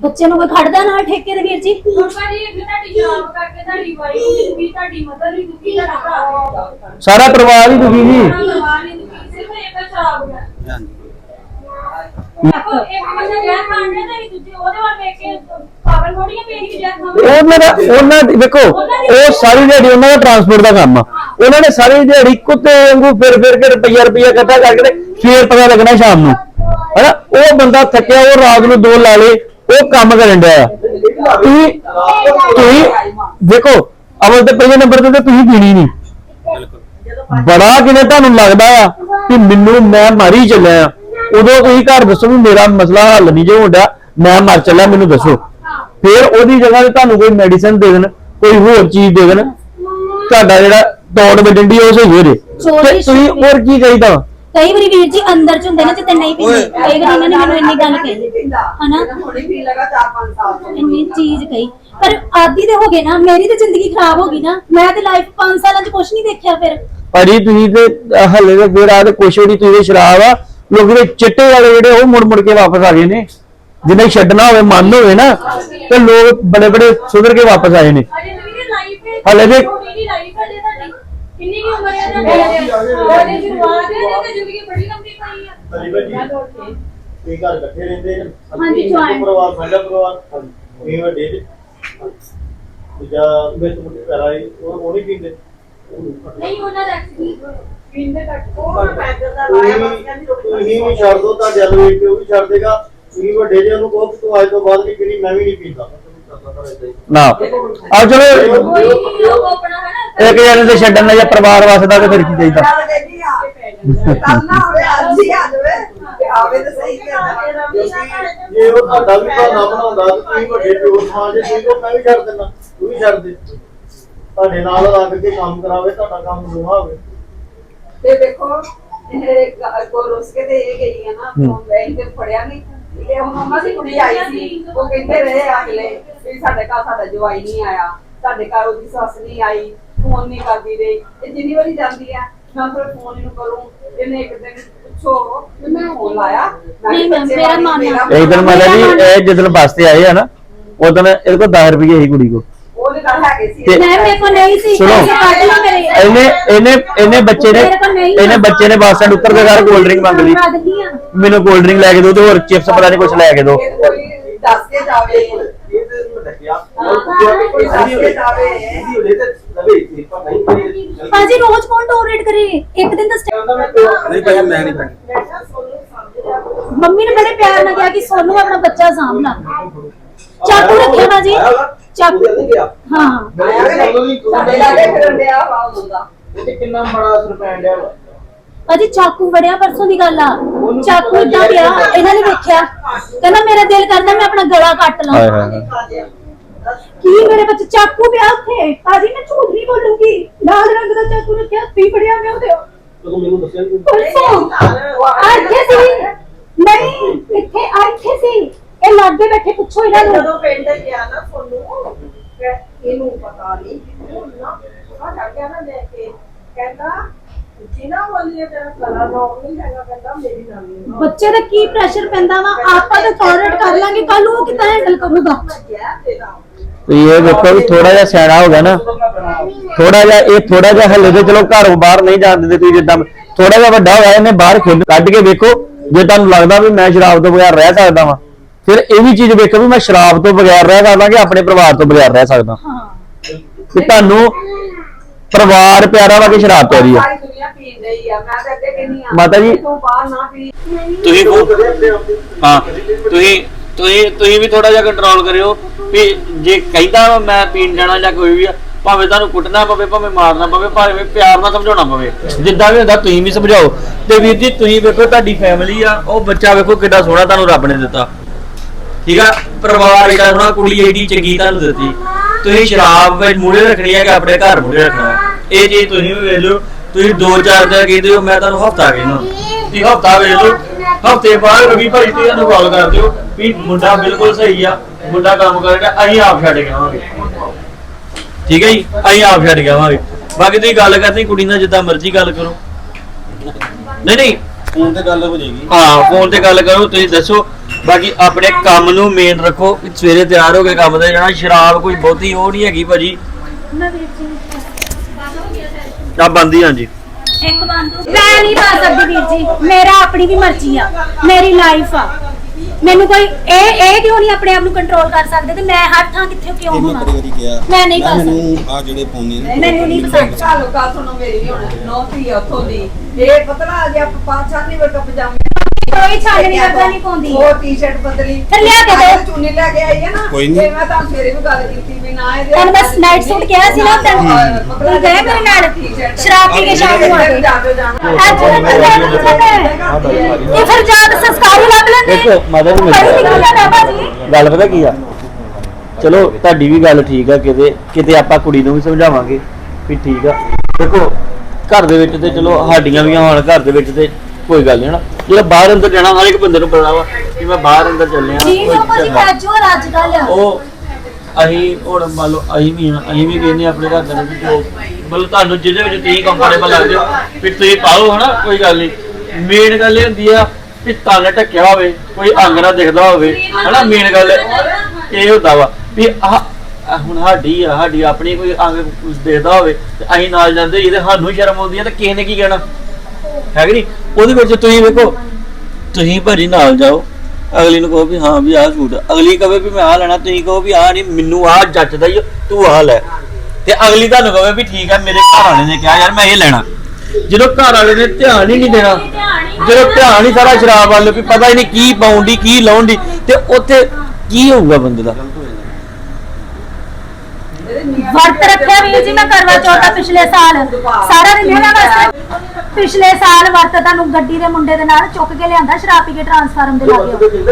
ਬੱਚੇ ਨੂੰ ਕੋਈ ਖੜਦਾ ਨਾਲ ਠੇਕੇ ਦੇ ਵੀਰ ਜੀ? ਹੁਣ ਭਾਜੀ ਇੱਕ ਤੁਹਾਡੀ ਜਵਾਬ ਕਰਕੇ ਤੁਹਾਡੀ ਵਾਈਫ ਵੀ ਦੁਖੀ ਤੁਹਾਡੀ ਮਦਰ ਵੀ ਦੁਖੀ ਤੁਹਾਡਾ ਭਰਾ ਵੀ ਦੁਖੀ। ਸਾਰਾ ਪਰਿਵਾਰ ਹੀ ਦੁਖੀ ਜੀ। ਪਰਿਵਾਰ ਨਹੀਂ ਦੁਖੀ ਸਿਰਫ ਇੱਕ ਸ਼ਰਾਬ ਹੈ। ਦੇਖੋ ਇੱਕ ਬੰਦਾ ਉਹਨਾਂ ਦਾ ਉਹਨਾਂ ਦੀ ਦੇਖੋ ਉਹ ਸਾਰੀ ਦਿਹਾੜੀ ਉਹਨਾਂ ਦਾ ਟਰਾਂਸਪੋਰਟ ਦਾ ਕੰਮ ਆ। ਉਹਨਾਂ ਨੇ ਸਾਰੀ ਦਿਹਾੜੀ ਕੁੱਤੇ ਵਾਂਗੂ ਫਿਰ ਫਿਰ ਕੇ ਰੁਪਈਆ ਰੁਪਈਆ ਇਕੱਠਾ ਕਰਕੇ ਤੇ ਫੇਰ ਪਤਾ ਲੱਗਣਾ ਸ਼ਾਮ ਨੂੰ। ਹਨਾ? ਉਹ ਬੰਦਾ ਥੱਕਿਆ, ਉਹ ਰਾਤ ਨੂੰ ਦੋ ਲਾ ਲੇ, ਉਹ ਕੰਮ ਕਰਨ ਡਿਆ। ਤੁਸੀਂ ਤੁਸੀਂ ਦੇਖੋ ਅਵਲ ਤੇ ਪਹਿਲੇ ਨੰਬਰ ਤੇ ਤਾਂ ਤੁਸੀਂ ਪੀਣੀ ਨਹੀਂ। ਬੜਾ ਕਿਨੇ ਤੁਹਾਨੂੰ ਲੱਗਦਾ ਆ ਕਿ ਮੈਨੂੰ ਮੈਂ ਮਾਰੀ ਚੱਲਿਆ। ਆ ਉਦੋਂ ਤੁਸੀਂ ਘਰ ਦੱਸੋ ਵੀ ਮੇਰਾ ਮਸਲਾ ਹੱਲ ਨਹੀਂ ਜੇ ਹੁੰਦਾ ਮੈਂ ਮਰ ਚੱਲਿਆ ਮੈਨੂੰ ਦੱਸੋ। ਫਿਰ ਉਹਦੀ ਜਗ੍ਹਾ ਤੇ ਤੁਹਾਨੂੰ ਕੋਈ ਮੈਡੀਸਨ ਦੇ ਦੇਣ ਕੋਈ ਹੋਰ ਚੀਜ਼ ਦੇ ਦੇਣ। ਤੁਹਾਡਾ ਜਿਹੜਾ ਦੌੜ ਵੱਜਣ ਦੀ ਉਹ ਸਹੀ ਹੋ ਜੇ। ਤੇ ਤੁਸੀਂ ਹੋਰ ਕੀ ਚਾਹੀਦਾ? ਕਈ ਵਾਰੀ ਵੀਰ ਜੀ ਅੰਦਰ ਚ ਹੁੰਦੇ ਨਾ ਜਿੱਤੇ ਨਹੀਂ ਪੀਂਦੇ ਕਈ ਵਾਰੀ ਇਹਨਾਂ ਨੇ ਮੈਨੂੰ ਇੰਨੀ ਗੱਲ ਕਹੀ। ਹਨਾ? ਹੁਣੇ ਪੀ ਲਗਾ 4-5 ਸਾਲ ਤੋਂ। ਇੰਨੀ ਚੀਜ਼ ਕਹੀ। ਪਰ ਆਦੀ ਤੇ ਹੋ ਗਏ ਨਾ ਮੇਰੀ ਤੇ ਜ਼ਿੰਦਗੀ ਖਰਾਬ ਹੋ ਗਈ ਨਾ ਮੈਂ ਤੇ ਲਾਈਫ 5 ਸਾਲਾਂ ਚ ਕੁਝ ਨਹੀਂ ਦੇਖਿਆ ਫਿਰ। ਭਾਜੀ ਤੁਸੀਂ ਤੇ ਹੱਲੇ ਦੇ ਫਿਰ ਆ ਤੇ ਕੁਛ ਵੀ ਤੁਸੀਂ ਤੇ ਸ਼ਰਾਬ ਆ। ਲੋਕੀ ਦੇ ਚਿੱਟੇ ਵਾਲੇ ਜਿਹੜੇ ਉਹ ਮੁੜ ਮੁੜ ਕੇ ਵਾਪਸ ਆ ਗਏ ਨੇ। ਜਿਹਨੇ ਛੱਡਣਾ ਹੋਵੇ ਮਨ ਹੋਵੇ ਨਾ ਤੇ ਲੋਕ ਬੜੇ ਬੜੇ ਸੁਧਰ ਕੇ ਵਾਪਸ ਆਏ ਨੇ। ਹਾਲੇ ਵੀ- ਛੋਟੀ ਜਿਹੀ ਲਾਈਫ ਹੈ ਜੇ ਤੁਹਾਡੀ। ਕਿੰਨੀ ਕੀ ਉਮਰ ਹੈ ਤੁਹਾਡੀ? ਉਹਦੀ ਸ਼ੁਰੂਆਤ ਹੈ ਤੇ ਜ਼ਿੰਦਗੀ ਬੜੀ ਲੰਬੀ ਪਈ ਆ। ਇਹ ਘਰ ਇਕੱਠੇ ਰਹਿੰਦੇ ਨੇ। ਹਾਂਜੀ, ਇੱਕ joint। ਪਰਿਵਾਰ ਸਾਡਾ ਪਰਿਵਾਰ। ਇਹ ਵੱਡੇ ਨੇ। ਦੂਜਾ ਵਿੱਚ ਮੁੰਡੇ ਘਰ ਆਏ ਉਹ ਉਹ ਨਹੀਂ ਪੀਂਦੇ। ਨਹੀਂ ਉਹਨਾਂ ਦਾ ਐਕਸੀਡੈਂਟ ਪੀਂਦੇ ਤੱਕ ਉਹ ਪੈਦਲ ਦਾ ਲਾਇਆ ਬਸ ਕਹਿੰਦੀ ਰੋਟੀ ਤੁਸੀਂ ਵੀ ਛੱਡ ਦੋ ਤਾਂ ਜਲ ਵੇਖ ਕੇ ਉਹ ਵੀ ਛੱਡ ਦੇਗਾ ਤੁਸੀਂ ਵੱਡੇ ਜੇ ਉਹਨੂੰ ਕਹੋ ਕਿ ਤੂੰ ਅੱਜ ਤੋਂ ਬਾਅਦ ਨਹੀਂ ਪੀਣੀ ਮੈਂ ਵੀ ਨਹੀਂ ਪੀਂਦਾ। ਨਾ। ਆ ਚਲੋ ਕੋਈ ਨਹੀਂ ਲੋਕ ਆਪਣਾ ਹੈ ਨਾ ਇੱਕ ਜਣੇ ਦੇ ਛੱਡਣ ਦਾ ਜਾਂ ਪਰਿਵਾਰ ਵਸਦਾ ਤੇ ਫਿਰ ਕੀ ਚਾਹੀਦਾ? ਚੱਲ ਕਹਿੰਦੀ ਆ ਕੱਲ ਨਾ ਹੋਵੇ ਅੱਜ ਹੀ ਆ ਜਾਵੇ ਤੇ ਆਵੇ ਤਾਂ ਸਹੀ ਕਰਦਾ ਜੇ ਉਹ ਤੁਹਾਡਾ ਵੀ ਬਹਾਨਾ ਬਣਾਉਂਦਾ ਤੇ ਤੁਸੀਂ ਵੱਡੇ ਪਿਓ ਸਮਾਜ ਦੇ ਤੁਸੀਂ ਕਹੋ ਮੈਂ ਵੀ ਛੱਡ ਦਿੰਦਾ ਤੂੰ ਵੀ ਛੱਡ ਦੇ। ਤੁਹਾਡੇ ਨਾਲ ਲੱਗ ਕੇ ਕੰਮ ਕਰਾਵੇ ਤੁਹਾਡਾ ਕੰਮ ਦੋਹਾ ਹੋਵੇ। ਤੇ ਦੇਖੋ ਇਹ ਕੋ ਰੁੱਸ ਕੇ ਤੇ ਇਹ ਗਈ ਆ ਨਾ ਫੋਨ ਬੈਂਕ ਤੇ ਫੜਿਆ ਨਹੀਂ ਤੇ ਹੁਣ ਉਹਨਾਂ ਦੀ ਕੁੜੀ ਆਈ ਸੀ ਉਹ ਕਹਿੰਦੇ ਰਹੇ ਅਗਲੇ ਵੀ ਸਾਡੇ ਘਰ ਸਾਡਾ ਜਵਾਈ ਨਹੀਂ ਆਇਆ ਸਾਡੇ ਘਰ ਉਹਦੀ ਸੱਸ ਨਹੀਂ ਆਈ ਫੋਨ ਨਹੀਂ ਕਰਦੀ ਰਹੀ। ਤੇ ਜਿੰਨੀ ਵਾਰੀ ਜਾਂਦੀ ਆ ਮੈਂ ਫਿਰ ਫੋਨ ਇਹਨੂੰ ਕਰੂੰ ਇਹਨੇ ਇੱਕ ਦਿਨ ਪੁੱਛੋ ਮੈਂ ਫੋਨ ਲਾਇਆ ਨਹੀਂ ਮੈਂ ਮੇਰਾ ਮਾਨਣਾ ਇੱਕ ਦਿਨ ਮਾਤਾ ਜੀ ਇਹ ਜਦੋਂ ਬੱਸ ਤੇ ਆਏ ਆ ਨਾ ਉਦੋਂ ਇਹਦੇ ਕੋਲ 10 ਰੁਪਏ ਸੀ ਕੁੜੀ ਕੋ ਉਹਦੇ ਨਾਲ ਹੈਗੇ ਸੀ। ਤੇ ਮੈਂ ਮੇਰੇ ਕੋਲ ਨਹੀਂ ਸੀ ਸੁਣੋ। ਪੈਸੇ ਕੱਢ ਲਓ ਮੇਰੇ। ਇਹਨੇ ਇਹਨੇ ਇਹਨੇ ਬੱਚੇ ਨੇ ਮੇਰੇ ਕੋਲ ਨਹੀਂ ਇਹਨੇ ਬੱਚੇ ਨੇ ਬੱਸ ਸਟੈਂਡ ਉੱਤਰ ਕੇ ਘਰ ਕੋਲਡ ਡਰਿੰਕ ਮੰਗ ਲਈ। ਆ ਮੈਨੂੰ ਕੋਲਡ ਡਰਿੰਕ ਲੈ ਕੇ ਦਿਓ ਤੇ ਹੋਰ ਚਿਪਸ ਪਤਾ ਨਹੀਂ ਕੁਝ ਲੈ ਕੇ ਦਿਓ। ਇਹ ਕੋਈ ਦੱਸ ਕੇ ਜਾਵੇ। ਤੇ ਕੋਈ ਦੱਸ ਕੇ ਜਾਵੇ। ਇਹਦੀ ਹੋਲੇ ਤੇ ਲਵੇ ਇੱਥੇ ਪਰ ਨਹੀਂ ਕਰੀ ਭਾਜੀ ਰੋਜ਼ ਕੌਣ ਟੋਲਰੇਟ ਕਰੇ ਇੱਕ ਦਿਨ ਦਾ step- ਨਹੀਂ ਭਾਈ ਮੈਂ ਨਹੀਂ ਪੜ੍ਹੀ ਮੈਂ ਕਿਹਾ ਸੋਨੂੰ ਸਮਝ ਲਿਆ ਕਰੋ। ਮੰਮੀ ਨੇ ਬੜੇ ਪਿਆਰ ਨਾਲ ਕਿਹਾ ਕਿ ਸੋਨੂੰ ਆਪਣਾ ਬੱਚਾ ਸਾਂਭਣਾ। ਚਾਕੂ ਰੱਖਿਆ ਭਾਜੀ। ਚਾਕੂ। ਨਹੀਂ ਗਿਆ। ਹਾਂ। ਆਇਆ ਕਿ ਨਹੀਂ? ਸਾਡੇ ਲਾਗੇ ਫਿਰਨ ਡਿਆ ਵਾ ਉਦੋਂ ਦਾ ਇਹ ਤੇ ਕਿੰਨਾ ਮਾੜਾ ਅਸਰ ਪੈਣ ਡਿਆ ਵਾ। ਭਾਜੀ ਚਾਕੂ ਵੜਿਆ ਪਰਸੋਂ ਦੀ ਗੱਲ ਆ। ਚਾਕੂ ਇਦਾਂ ਪਿਆ ਇਹਨਾਂ ਨੇ ਵੇਖਿਆ। ਕਹਿੰਦਾ ਮੇਰਾ ਦਿਲ ਕਰਦਾ ਮੈਂ ਆਪਣਾ ਗਲਾ ਕੱਟ ਲਾਂ ਹਾਏ ਹਾਏ। ਕੀ ਮੇਰੇ ਬੱਚੇ ਚਾਕੂ ਪਿਆ ਉੱਥੇ? ਭਾਜੀ ਮੈਂ ਝੂਠ ਨਹੀਂ ਬੋਲੂੰਗੀ। ਲਾਲ ਰੰਗ ਦਾ ਚਾਕੂ ਰੱਖਿਆ ਤੀ ਫੜਿਆ ਮੈਂ ਉਹਦੇ ਤੂੰ ਮੈਨੂੰ ਦੱਸਿਆ ਨੀ। ਪਰਸੋਂ। ਆ ਇੱਥੇ ਸੀ। ਨਹੀਂ ਇੱਥੇ ਆ ਇੱਥੇ ਸੀ। ਇਹ ਲਾਗੇ ਬੈਠੇ ਪੁੱਛੋ ਇਹਨਾਂ ਨੂੰ। ਜਦੋਂ ਪਿੰਡ ਗਿਆ ਨਾ ਸੋਨੂੰ ਕਿ ਇਹਨੂੰ ਪਤਾ ਨਹੀਂ ਹੁਣ ਨਾ ਆ ਨਾ ਲੈ ਕੇ। ਕਹਿੰਦਾ ਜਿਨਾ ਬੋਲੀਏ ਤੇਰਾ ਕਲਾ ਨੌਕ ਨਹੀਂ ਹੈਗਾ ਕਹਿੰਦਾ ਮੇਰੀ ਨਾਨੀ ਨੂੰ ਬੱਚੇ ਦਾ ਕੀ ਪ੍ਰੈਸ਼ਰ ਪੈਂਦਾ ਵਾ? ਆਪਾਂ ਤਾਂ ਟੋਲਰੇਟ ਕਰ ਲਾਂਗੇ ਕੱਲ ਉਹ ਕਿੱਦਾਂ ਹੈਂਡਲ ਕਰੂਗਾ? ਤੇਰਾ ਤੇ ਇਹ ਵੇਖੋ ਵੀ ਥੋੜਾ ਜਿਹਾ ਸਿਆਣਾ ਹੋ ਗਿਆ ਨਾ। ਥੋੜਾ ਜਿਹਾ ਇਹ ਥੋੜਾ ਜਿਹਾ ਹਲੇ ਤੇ ਚਲੋ ਘਰੋਂ ਬਾਹਰ ਨਹੀਂ ਜਾਣ ਦਿੰਦੇ ਤੁਸੀਂ ਜਿੱਦਾਂ। ਥੋੜਾ ਜਿਹਾ ਵੱਡਾ ਹੋਇਆ ਇਹਨੇ ਬਾਹਰ ਖੇਡ ਕੱਢ ਕੇ ਵੇਖੋ ਜੇ ਤੁਹਾਨੂੰ ਲੱਗਦਾ ਵੀ ਮੈਂ ਸ਼ਰਾਬ ਤੋਂ ਬਗੈਰ ਰਹਿ ਸਕਦਾ ਵਾਂ। ਫਿਰ ਇਹ ਵੀ ਚੀਜ਼ ਵੇਖੋ ਵੀ ਮੈਂ ਸ਼ਰਾਬ ਤੋਂ ਬਗੈਰ ਰਹਿ ਸਕਦਾ ਕਿ ਆਪਣੇ ਪਰਿਵਾਰ ਤੋਂ ਬਗੈਰ ਰਹਿ ਸਕਦਾ। ਹਾਂ। ਤੇ ਤੁਹਾਨੂੰ ਪਰਿਵਾਰ ਪਿਆਰਾ ਵਾ ਕਿ ਸ਼ਰਾਬ ਪਿਆਰੀ ਆ ਸਾਰੀ ਦੁਨੀਆ ਪੀਣ ਰਹੀ ਆ ਮੈਂ ਤਾਂ ਅੱਗੇ ਕਹਿੰਦੀ ਆ ਮਾਤਾ ਜੀ- ਤੁਸੀਂ ਹਾਂ ਤੁਸੀਂ ਤੁਸੀਂ ਤੁਸੀਂ ਵੀ ਥੋੜਾ ਜਿਹਾ ਕੰਟਰੋਲ ਕਰਿਓ ਵੀ ਜੇ ਕਹਿੰਦਾ ਮੈਂ ਪੀਣ ਜਾਣਾ ਜਾਂ ਕੋਈ ਵੀ ਆ ਭਾਵੇਂ ਤੁਹਾਨੂੰ ਕੁੱਟਣਾ ਪਵੇ ਭਾਵੇਂ ਮਾਰਨਾ ਪਵੇ ਭਾਵੇਂ ਪਿਆਰ ਨਾਲ ਸਮਝਾਉਣਾ ਪਵੇ ਜਿੱਦਾਂ ਵੀ ਹੁੰਦਾ ਤੁਸੀਂ ਵੀ ਸਮਝਾਓ। ਤੇ ਵੀਰ ਜੀ ਤੁਸੀਂ ਵੇਖੋ ਤੁਹਾਡੀ ਫੈਮਿਲੀ ਆ ਉਹ ਬੱਚਾ ਵੇਖੋ ਕਿੱਡਾ ਸੋਹਣਾ ਤੁਹਾਨੂੰ ਰੱਬ ਨੇ ਦਿੱਤਾ। ਠੀਕ ਆ? ਪਰਿਵਾਰ ਏਡਾ ਸੋਹਣਾ ਕੁੜੀ ਏਡੀ ਚੰਗੀ ਤੁਹਾਨੂੰ ਦਿੱਤੀ ਤੁਸੀਂ ਸ਼ਰਾਬ ਵਿੱਚ ਮੂਹਰੇ ਰੱਖਣੀ ਹੈ ਕਿ ਆਪਣੇ ਘਰ ਮੂਹਰੇ ਰੱਖਣਾ। ਇਹ ਚੀਜ਼ ਤੁਸੀਂ ਵੀ ਵੇਖ ਲਓ। ਤੁਸੀਂ ਦੋ ਚਾਰ ਦਿਨ ਕਹਿੰਦੇ ਹੋ ਮੈਂ ਤੁਹਾਨੂੰ ਹਫਤਾ ਕਹਿੰਦਾ। ਤੁਸੀਂ ਹਫਤਾ ਵੇਖ ਲਓ। ਹਫ਼ਤੇ ਬਾਅਦ ਰਵੀ ਭਾਈ ਤੇ ਤੁਹਾਨੂੰ ਕਾਲ ਕਰ ਦਿਓ ਵੀ ਮੁੰਡਾ ਬਿਲਕੁਲ ਸਹੀ ਆ। ਮੁੰਡਾ ਕੰਮ ਕਰ ਰਿਹਾ ਅਸੀਂ ਆਪ ਛੱਡ ਕੇ ਆਵਾਂਗੇ। ਠੀਕ ਹੈ ਜੀ? ਅਸੀਂ ਆਪ ਛੱਡ ਕੇ ਆਵਾਂਗੇ। ਬਾਕੀ ਤੁਸੀਂ ਗੱਲ ਕਰਨੀ ਕੁੜੀ ਨਾਲ ਜਿੱਦਾਂ ਮਰਜ਼ੀ ਗੱਲ ਕਰੋ। ਨਹੀਂ ਨਹੀਂ। ਫੋਨ ਤੇ ਗੱਲ ਹੋ ਜਾਏਗੀ। ਹਾਂ ਫੋਨ ਤੇ ਗੱਲ ਕਰੋ ਤੁਸੀਂ ਦੱਸੋ। ਬਾਕੀ ਆਪਣੇ ਕੰਮ ਨੂੰ ਮੇਨ ਰੱਖੋ ਵੀ ਸਵੇਰੇ ਤਿਆਰ ਹੋ ਕੇ ਕੰਮ ਤੇ ਜਾਣਾ ਸ਼ਰਾਬ ਕੋਈ ਬਹੁਤੀ ਉਹ ਨਹੀਂ ਹੈਗੀ ਭਾਜੀ। ਮੈਂ ਵੀਰ ਜੀ ਆ ਬੰਦੀ ਹਾਂਜੀ ਇੱਕ ਬੰਦ ਮੈਂ ਨਹੀਂ ਪਾ ਸਕਦੀ ਵੀਰ ਜੀ। ਮੇਰਾ ਆਪਣੀ ਵੀ ਮਰਜ਼ੀ ਆ। ਮੇਰੀ ਲਾਈਫ ਆ। ਮੈਨੂੰ ਕੋਈ ਇਹ ਇਹ ਕਿਉਂ ਨਹੀਂ ਆਪਣੇ ਆਪ ਨੂੰ ਕੰਟਰੋਲ ਕਰ ਸਕਦੇ ਤੇ ਮੈਂ ਹਰ ਥਾਂ ਕਿੱਥੇ ਕਿਉਂ ਮੈਂ ਹੋਵਾਂ? ਬੜੀ ਵਾਰੀ ਕਿਹਾ। ਮੈਂ ਨਹੀਂ ਪਾ ਮੈਨੂੰ ਆ ਜਿਹੜੇ ਪਾਉਂਦੇ ਨੇ ਮੈਨੂੰ ਨਹੀਂ ਪਸੰਦ। ਚੱਲ ਗੱਲ ਸੁਣੋ ਮੇਰੀ ਹੁਣ। ਨੌਕਰੀ ਆ ਉੱਥੋਂ ਦੀ। ਇਹ ਪਤਲਾ ਜਿਹਾ ਪੰਜ ਛੇ ਨਹੀਂ ਵਰਗਾ ਪਜਾਮੇ ਕੋਈ ਛਾਨਣੀ ਵਰਗਾ ਨਹੀਂ ਪਾਉਂਦੀ। ਉਹ ਟੀ-ਸ਼ਰਟ ਪਤਲੀ ਫਿਰ ਲਿਆ ਕੇ ਦਿਓ। ਅੱਜ ਚੁੰਨੀ ਲੈ ਕੇ ਆਈ ਹੈ ਨਾ ਕੋਈ ਨੀ। ਤੇ ਮੈਂ ਤਾਂ ਸਵੇਰੇ ਵੀ ਗੱਲ ਕੀਤੀ ਵੀ ਨਾ ਇਹਦੇ ਤੁਹਾਨੂੰ ਬਸ ਨਾਈਟ ਸੂਟ ਕਿਹਾ ਸੀ ਨਾ ਤੈਨੂੰ ਤੂੰ ਗਏ ਮੇਰੇ ਨਾਲ? ਸ਼ਰਾਬ ਪੀ ਕੇ ਸ਼ਾਮ ਨੂੰ ਆ ਗਏ ਜਾਜੋ ਜਾਣਾ। ਅੱਜ ਮੈਂ ਤੈਨੂੰ ਇਹ ਫਿਰ ਜਾਗ ਸੰਸਕਾਰੀ ਲੱਗ ਲੈਂਦੇ। ਦੇਖੋ ਮਾਤਾ ਜੀ ਪੜ੍ਹੀ ਲਿਖੀ ਮੇਰੀ ਆ ਬਾਬਾ ਜੀ। ਗੱਲ ਪਤਾ ਕੀ ਆ? ਚਲੋ ਤੁਹਾਡੀ ਵੀ ਗੱਲ ਠੀਕ ਆ ਕਿਤੇ ਕਿਤੇ ਆਪਾਂ ਕੁੜੀ ਨੂੰ ਵੀ ਸਮਝਾਵਾਂਗੇ ਵੀ ਠੀਕ ਆ। ਦੇਖੋ ਘਰ ਦੇ ਵਿੱਚ ਤੇ ਚਲੋ ਸਾਡੀਆਂ ਵੀ ਹੁਣ ਘਰ ਦੇ ਵਿੱਚ ਤੇ ਕੋਈ ਗੱਲ ਨਹੀਂ ਹਨਾ। ਜਿਹੜਾ ਬਾਹਰ ਅੰਦਰ ਜਾਣਾ ਹਰ ਇੱਕ ਬੰਦੇ ਨੂੰ ਪਤਾ ਵਾ ਕਿ ਮੈਂ ਬਾਹਰ ਅੰਦਰ ਚੱਲਿਆ ਜੀ ਕੋਈ ਜੋ। ਕੈਜੂਅਲ ਅੱਜ ਕੱਲ ਉਹ ਅਸੀਂ ਹੁਣ ਮੰਨ ਲਓ ਅਸੀਂ ਵੀ ਹਾਂ ਅਸੀਂ ਵੀ ਕਹਿੰਦੇ ਹਾਂ ਆਪਣੇ ਘਰ ਦੇ ਵਿੱਚ ਜੋ ਮਤਲਬ ਤੁਹਾਨੂੰ ਜਿਹਦੇ ਵਿੱਚ ਤੁਸੀਂ ਕੰਫਰਟੇਬਲ ਲੱਗਦੇ ਹੋ ਵੀ ਤੁਸੀਂ ਪਾਓ ਹਨਾ ਕੋਈ ਗੱਲ ਨਹੀਂ ਮੇਨ ਗੱਲ ਇਹ ਹੁੰਦੀ ਆ ਵੀ ਤਨ ਢੱਕਿਆ ਹੋਵੇ ਕੋਈ ਅੰਗ ਨਾ ਦਿਖਦਾ ਹੋਵੇ ਹਨਾ ਮੇਨ ਗੱਲ ਇਹ ਹੁੰਦਾ ਵਾ ਵੀ ਆਹ ਆਹ ਹੁਣ ਸਾਡੀ ਆ ਸਾਡੀ ਆਪਣੀ ਕੋਈ ਅੰਗ ਦਿਖਦਾ ਹੋਵੇ ਤੇ ਅਸੀਂ ਨਾਲ ਜਾਂਦੇ ਇਹਦੇ ਸਾਨੂੰ ਸ਼ਰਮ ਆਉਂਦੀ ਆ ਤੇ ਕਿਸੇ ਨੇ ਕੀ ਕਹਿਣਾ? ਹੈ ਕਿ ਨਹੀਂ? ਉਹਦੇ ਵਿੱਚ ਤੁਸੀਂ ਵੇਖੋ, ਤੁਸੀਂ ਭਾਜੀ ਨਾਲ ਜਾਓ, ਅਗਲੀ ਨੂੰ ਕਹੋ ਵੀ ਹਾਂ ਵੀ ਆਹ ਸੂਟ ਅਗਲੀ ਕਹੇ ਵੀ ਮੈਂ ਆਹ ਲੈਣਾ, ਤੁਸੀਂ ਕਹੋ ਵੀ ਆਹ ਨਹੀਂ, ਮੈਨੂੰ ਆਹ ਜੱਚਦਾ ਹੀ ਤੂੰ ਆਹ ਲੈ। ਤੇ ਅਗਲੀ ਤੁਹਾਨੂੰ ਕਹੇ ਵੀ ਠੀਕ ਆ, ਮੇਰੇ ਘਰ ਵਾਲੇ ਨੇ ਕਿਹਾ, ਯਾਰ ਮੈਂ ਇਹ ਲੈਣਾ। ਜਦੋਂ ਘਰ ਵਾਲੇ ਨੇ ਧਿਆਨ ਹੀ ਨਹੀਂ ਦੇਣਾ, ਜਦੋਂ ਧਿਆਨ ਹੀ ਸਾਰਾ ਸ਼ਰਾਬ ਵੱਲ ਵੀ ਪਤਾ ਹੀ ਨਹੀਂ ਕੀ ਪਾਉਣ ਦੀ ਕੀ ਲਾਉਣ ਦੀ ਤੇ ਉੱਥੇ ਕੀ ਹੋਊਗਾ ਬੰਦੇ ਦਾ? ਵਰਤ ਰੱਖਿਆ ਵੀਰ ਜੀ, ਮੈਂ ਕਰਵਾ ਚੌਥ ਪਿਛਲੇ ਸਾਲ। ਸਾਰਾ ਦਿਨ ਵਾਸਤੇ ਪਿਛਲੇ ਸਾਲ ਵਰਤ ਤੁਹਾਨੂੰ ਗੱਡੀ ਦੇ ਮੁੰਡੇ ਦੇ ਨਾਲ ਚੁੱਕ ਕੇ ਲਿਆਂਦਾ ਸ਼ਰਾਬ ਪੀ ਕੇ ਟਰਾਂਸਫਾਰਮ ਦੇ ਲਾਗੇ ਨਹੀਂ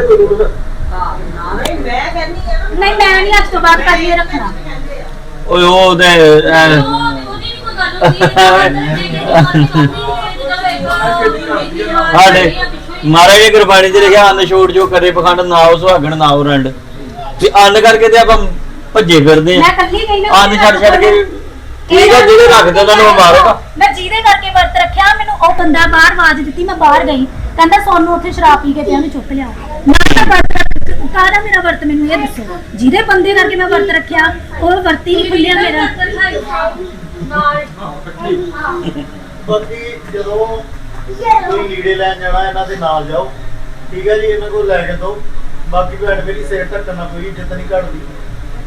ਮੈਂ ਕਹਿੰਦੀ ਆ ਨਹੀਂ ਮੈਂ ਨਹੀਂ ਅੱਜ ਤੋਂ ਬਾਅਦ ਕਦੀ ਇਹ ਰੱਖਣਾ। ਓਏ ਉਹਦੇ ਐਂ, ਉਹਦੀ ਹੈ ਸਾਡੇ ਮਹਾਰਾਜ ਦੀ ਗੁਰਬਾਣੀ 'ਚ ਲਿਖਿਆ ਅੰਨ ਛੋੜ ਜੋ ਕਰੇ ਪਖੰਡ ਨਾ ਉਹ ਸੁਹਾਗਣ ਨਾ ਉਹ ਰੰਡ। ਵੀ ਅੰਨ ਕਰਕੇ ਤੇ ਆਪਾਂ ਭੱਜੇ ਫਿਰਦੇ ਮੈਂ ਆ ਕੱਲੀ ਗਈ ਨਾ ਅੰਨ ਛੱਡ ਛੱਡ ਕੇ ਠੀਕ ਆ ਜਿਹਦੇ ਰੱਖਦੇ ਉਹਨਾਂ ਨੂੰ ਮਾਰੋਗਾ ਮੈਂ ਜਿਹਦੇ ਕਰਕੇ ਵਰਤ ਰੱਖਿਆ ਮੈਨੂੰ ਉਹ ਬੰਦਾ ਬਾਹਰ ਆਵਾਜ਼ ਦਿੱਤੀ ਮੈਂ ਬਾਹਰ ਗਈ। ਕਹਿੰਦਾ ਸੋਨੂੰ ਉੱਥੇ ਸ਼ਰਾਬ ਪੀ ਕੇ ਤੇ ਉਹਨੂੰ ਚੁੱਕ ਲਿਆ। ਮੈਂ ਵਰਤ ਕਾਹਦਾ ਮੇਰਾ ਵਰਤ ਮੈਨੂੰ ਇਹ ਦੱਸੋ? ਜਿਹਦੇ ਬੰਦੇ ਕਰਕੇ ਮੈਂ ਵਰਤ ਰੱਖਿਆ ਉਹ ਵਰਤ ਹੀ? ਨਹੀਂ ਖੁੱਲਿਆ ਮੇਰਾ ਬਾਕੀ ਜਦੋਂ ਕੋਈ ਲੀੜੇ ਲੈਣ ਜਾਣਾ ਇਹਨਾਂ ਦੇ ਨਾਲ ਜਾਓ। ਠੀਕ ਹੈ ਜੀ ਇਹਨਾਂ ਕੋਲ ਲੈ ਕੇ ਦੋ। ਬਾਕੀ ਭੈਣ ਮੇਰੀ ਸਿਰ ਢੱਕਣ ਕੋਈ ਇੱਜ਼ਤ ਨਹੀਂ ਘਟਦੀ।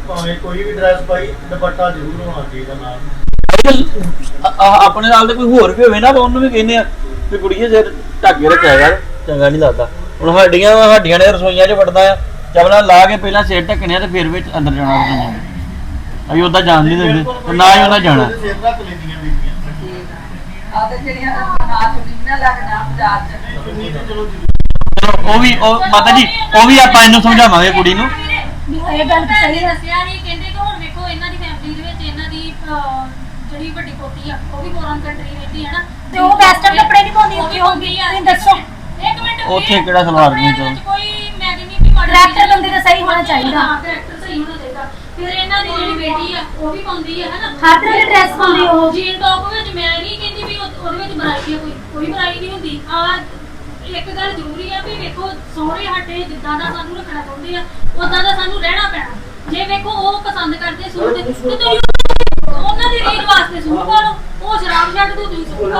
ਭਾਵੇਂ ਕੋਈ ਵੀ ਡਰੈਸ ਪਾਈ ਦੁਪੱਟਾ ਜ਼ਰੂਰ ਹੋਣਾ ਚਾਹੀਦਾ ਨਾਲ। ਆ- ਆ- ਆਪਣੇ ਨਾਲ ਤੇ ਕੋਈ ਹੋਰ ਵੀ ਹੋਵੇ ਨਾ ਤਾਂ ਉਹਨੂੰ ਵੀ ਕਹਿੰਦੇ ਆ ਵੀ ਕੁੜੀਏ ਸਿਰ ਢੱਕ ਕੇ ਰੱਖਿਆ ਕਰ ਚੰਗਾ ਨਹੀਂ ਲੱਗਦਾ। ਹੁਣ ਸਾਡੀਆਂ ਸਾਡੀਆਂ ਨੇ ਰਸੋਈਆਂ 'ਚ ਵੜਦਾ ਆ ਚਵਲਾ ਲਾ ਕੇ ਪਹਿਲਾਂ ਸਿਰ ਢੱਕਣੇ ਆ ਤੇ ਫਿਰ ਵਿੱਚ ਅੰਦਰ ਜਾਣਾ ਰਸੋਈਆਂ ਅਸੀਂ ਉਹਦਾ ਜਾਣ ਨਹੀਂ ਦਿੰਦੇ ਤੇ ਨਾ ਹੀ ਉਹਨਾਂ ਜਾਣਾ। ਸਿਰ ਢੱਕ ਲੈਂਦੀਆਂ ਬੀਬੀਆਂ ਆ ਤੇ ਜਿਹੜੀਆਂ ਨਾਚ ਨਹੀਂ ਲੱਗਣਾ ਬਾਜ਼ਾਰ ਚ। ਉਹ ਵੀ ਉਹ ਮਾਤਾ ਜੀ ਉਹ ਵੀ ਆਪਾਂ ਇਹਨੂੰ ਸਮਝਾਵਾਂਗੇ ਕੁੜੀ ਨੂੰ। ਵੀ ਇਹ ਗੱਲ ਤਾਂ ਸਹੀ ਹੈ। ਦੱਸਿਆ ਨਹੀਂ ਕਹਿੰਦੇ ਕਿ ਹੁਣ ਵੇਖੋ ਇਹਨਾਂ ਦੀ ਫੈਮਿਲੀ ਦੇ ਵਿੱਚ ਇਹਨਾਂ ਦੀ ਅਹ, ਜਿਹੜੀ ਵੱਡੀ ਪੋਤੀ ਆ ਉਹ ਵੀ ਫੋਰਨ ਕੰਟਰੀ ਰਹਿੰਦੀ ਹੈ ਨਾ। ਤੇ ਉਹ ਵੈਸਟਰਨ ਕੱਪੜੇ ਨਹੀਂ ਪਾਉਂਦੀ ਉਹ ਉੱਥੇ ਵੀ ਪਾਉਂਦੀ ਆ। ਤੁਸੀਂ ਦੱਸੋ। ਇੱਕ ਮਿੰਟ ਉੱਥੇ ਕਿਹੜਾ ਸਲਵਾਰ ਕਮੀਜ਼ ਆ? ਕੋਈ ਮੈਂ ਕਹਿੰਦੀ ਵੀ ਮਾੜਾ Character ਬੰਦੇ ਦਾ ਸਹੀ ਹੋਣਾ ਚਾਹੀਦਾ। ਹਾਂ character ਸਹੀ ਹੋਣਾ ਚਾਹੀਦਾ। ਫਿਰ ਇਹਨਾਂ ਦੀ ਜਿਹੜੀ ਬੇਟੀ ਆ ਉਹ ਵੀ ਪਾਉਂਦੀ ਆ ਹਨਾ? ਹਰ ਤਰ੍ਹਾਂ ਦੀ dress ਪਾਉਂਦੀ ਉਹ। ਜੀਨ ਟੌਪ ਵਿੱਚ ਮੈਂ ਨਹੀਂ ਕਹਿੰਦੀ ਵੀ ਉਹ- ਉਹਦੇ ਵਿੱਚ ਬੁਰਾਈ ਆ ਕੋਈ। ਕੋਈ ਬੁਰਾਈ ਨਹੀਂ ਹੁੰਦੀ। ਆ ਇੱਕ ਗੱਲ ਜ਼ਰੂਰੀ ਆ ਵੀ ਵੇਖੋ ਸਹੁਰੇ ਸਾਡੇ ਜਿੱਦਾਂ ਦਾ ਸਾਨੂੰ ਰੱਖਣਾ ਚਾਹੁੰਦੇ ਆ ਉਦਾਂ ਦਾ ਸਾਨੂੰ ਰਹਿਣਾ ਪੈਣਾ। ਜੇ ਵੇਖੋ ਉਹ ਪਸੰਦ ਕਰਦੇ ਸੂਟ ਤੇ ਤੁਸੀਂ ਉਹਨਾਂ ਦੀ ਰੀਤ ਵਾਸਤੇ ਸੂਟ ਪਾ ਲਓ ਉਹ ਸ਼ਰਾਬ ਛੱਡ ਦੋ ਤੁਸੀਂ ਸੂਟ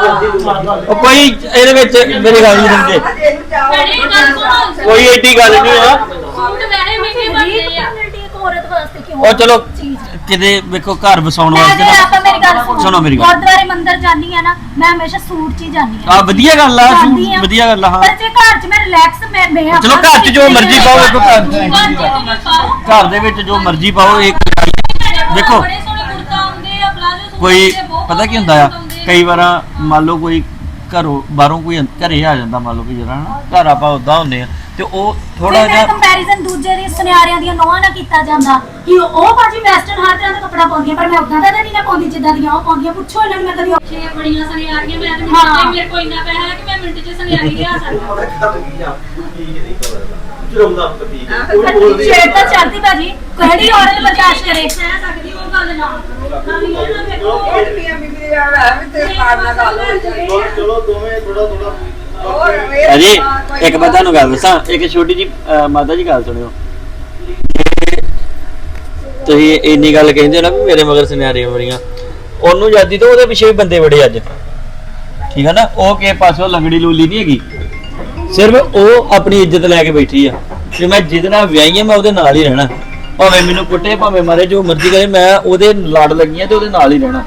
ਪਾ ਲਓ ਉਹ ਕੋਈ ਇਹਦੇ ਵਿੱਚ ਮੇਰੀ ਗੱਲ ਨਹੀਂ ਸੁਣਦੇ। ਭੈਣੇ, ਗੱਲ ਸੁਣੋ। ਕੋਈ ਏਡੀ ਗੱਲ ਨਹੀਂ ਆ। ਸੂਟ ਵੈਸੇ ਮਹਿੰਗੇ ਬਣਦੇ ਆ। ਇੱਕ ਔਰਤ ਵਾਸਤੇ ਕਿਉਂ ਉਹ ਚਲੋ। ਚੀਜ਼ ਕਿਤੇ ਵੇਖੋ ਘਰ ਵਸਾਉਣ ਮੈਂ ਵਾਸਤੇ ਆਪਾਂ ਮੇਰੀ ਗੱਲ ਸੁਣੋ। ਮੇਰੀ ਗੱਲ। ਗੁਰਦੁਆਰੇ ਮੰਦਿਰ ਜਾਂਦੀ ਆ ਨਾ ਮੈਂ ਹਮੇਸ਼ਾ ਸੂਟ 'ਚ ਹੀ ਜਾਂਦੀ ਆ। ਆ ਵਧੀਆ ਗੱਲ ਆ ਜਾਂਦੀ ਆ। ਵਧੀਆ ਗੱਲ ਆ ਹਾਂ। ਪਰ ਜੇ ਘਰ 'ਚ ਮੈਂ ਰਿਲੈਕਸ ਮੈਂ ਮੈਂ ਚਲੋ ਘਰ 'ਚ ਜੋ ਮਰਜ਼ੀ ਪਾਓ ਵੇਖੋ ਘਰ 'ਚ। ਘਰ ਦੇ ਵਿੱਚ ਜੋ ਮਰਜ਼ੀ ਪਾਓ ਇੱਕ ਦੇਖੋ ਬੜੇ ਸੋਹਣੇ ਕੁੜਤਾ ਆਉਂਦੇ ਆ ਪਲਾਜ਼ੋ ਸੂਟ ਕੋਈ ਪਤਾ ਕੀ ਹੁੰਦਾ ਆ। ਕਈ ਵਾਰ ਮੰਨ ਲਓ ਕੋਈ ਘਰੋਂ ਬਾਹਰੋਂ ਕੋਈ ਅੰਦ- ਘਰੇ ਆ ਜਾਂਦਾ ਮੰਨ ਲਓ ਕਿ ਜਰਾ ਹਨਾ ਘਰ ਆਪਾਂ ਉਦਾਂ ਹੁੰਦੇ ਆ ਤੇ ਉਹ ਥੋੜਾ ਜਿਹਾ ਕੰਪੈਰੀਜ਼ਨ ਦੂਜੇ ਦੇ ਸੁਨਿਆਰਿਆਂ ਦੀਆਂ ਨੋਹਾਂ ਨਾਲ ਕੀਤਾ ਜਾਂਦਾ। ਕਿ ਉਹ ਉਹ ਭਾਜੀ ਵੈਸਟਰਨ ਹਰ ਤਰ੍ਹਾਂ ਦਾ ਕੱਪੜਾ ਪਾਉਂਦੀਆਂ ਪਰ ਮੈਂ ਉਦਾਂ ਦਾ ਤਾਂ ਨਹੀਂ ਨਾ ਪਾਉਂਦੀ ਜਿੱਦਾਂ ਦੀਆਂ ਉਹ ਪਾਉਂਦੀਆਂ। ਪੁੱਛੋ ਇਹਨਾਂ ਨੂੰ ਮੈਂ ਕਦੀ ਉਹ- ਛੇ ਬੜੀਆਂ ਸੁਨਿਆਰੀਆਂ ਮੈਂ ਤੇ ਹਾਂ। ਮੇਰੇ ਕੋਲ ਇੰਨਾ ਪੈਸਾ ਹੈ ਕਿ ਮੈਂ ਮਿੰਟ 'ਚ ਸੁਨਿਆਰੀ ਲਿਆ ਸਕਦਾ ਚਰਮਦਾ ਠੀਕ ਹੈ ਕੋਈ ਬੋਲਦੀ ਛੇੜ ਤਾਂ ਚੜਦੀ ਭਾਜੀ। ਕਿਹੜੀ ਔਰਤ ਬਰਦਾਸ਼ਤ ਕਰੇ? ਕਹਿ ਸਕਦੀ। ਉਹ ਗੱਲ ਨਾ ਨਾ ਵੀ ਇਹ ਨਾ ਵੇਖੋ। ਬੀਬੀਆਂ ਬੀਬੀਆਂ ਐਵੇਂ ਤੇ ਪਾੜਨਾ ਗੱਲ ਹੋ ਜਾਏ ਚਲੋ ਚਲੋ ਦੋਵੇਂ ਥੋੜਾ ਥੋੜਾ ਹੋਰ ਇਹ ਅਜੇ ਤਾਂ ਕੋਈ ਇੱਕ ਮੈਂ ਤੁਹਾਨੂੰ ਗੱਲ ਦੱਸਾਂ ਇੱਕ ਛੋਟੀ ਜੀ ਮਾਤਾ ਜੀ ਗੱਲ ਸੁਣਿਓ। ਜੇ ਤੁਸੀਂ ਇੰਨੀ ਗੱਲ ਕਹਿੰਦੇ ਹੋ ਨਾ ਵੀ ਮੇਰੇ ਮਗਰ ਸੁਨਿਆਰੀਆਂ ਮਰੀਆਂ ਉਹਨੂੰ ਜਾਂਦੀ ਤਾਂ ਉਹਦੇ ਪਿੱਛੇ ਵੀ ਬੰਦੇ ਬੜੇ ਅੱਜ। ਠੀਕ ਹੈ ਨਾ? ਉਹ ਕਿਸੇ ਪਾਸੋਂ ਲੰਗੜੀ ਲੂਲੀ ਨਹੀਂ ਹੈਗੀ। ਸਿਰਫ ਉਹ ਆਪਣੀ ਇੱਜ਼ਤ ਲੈ ਕੇ ਬੈਠੀ ਆ। ਕਿ ਮੈਂ ਜਿਹਦੇ ਨਾਲ ਵਿਆਹੀ ਆ ਮੈਂ ਉਹਦੇ ਨਾਲ ਹੀ ਰਹਿਣਾ। ਭਾਵੇਂ ਮੈਨੂੰ ਕੁੱਟੇ ਭਾਵੇਂ ਮਾਰੇ ਜੋ ਮਰਜ਼ੀ ਕਰੇ ਮੈਂ ਉਹਦੇ ਲੜ ਲੱਗੀਆਂ ਤੇ ਉਹਦੇ ਨਾਲ ਹੀ ਰਹਿਣਾ।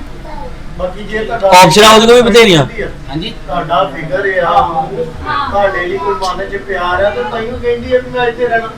ਬਾਕੀ ਜੇ ਤੁਹਾਡਾ ਆਪਸ਼ਨਾਂ ਉਹਦੇ ਕੋਲ ਵੀ ਬਥੇਰੀਆਂ। ਹਾਂਜੀ। ਤੁਹਾਡਾ ਫਿਗਰ ਆ ਤੁਹਾਡੇ ਲਈ ਕੋਈ ਮਨ 'ਚ ਪਿਆਰ ਆ ਤਾਂ ਤਾਈਓ ਕਹਿੰਦੀ ਆ ਵੀ ਮੈਂ ਇੱਥੇ ਰਹਿਣਾ।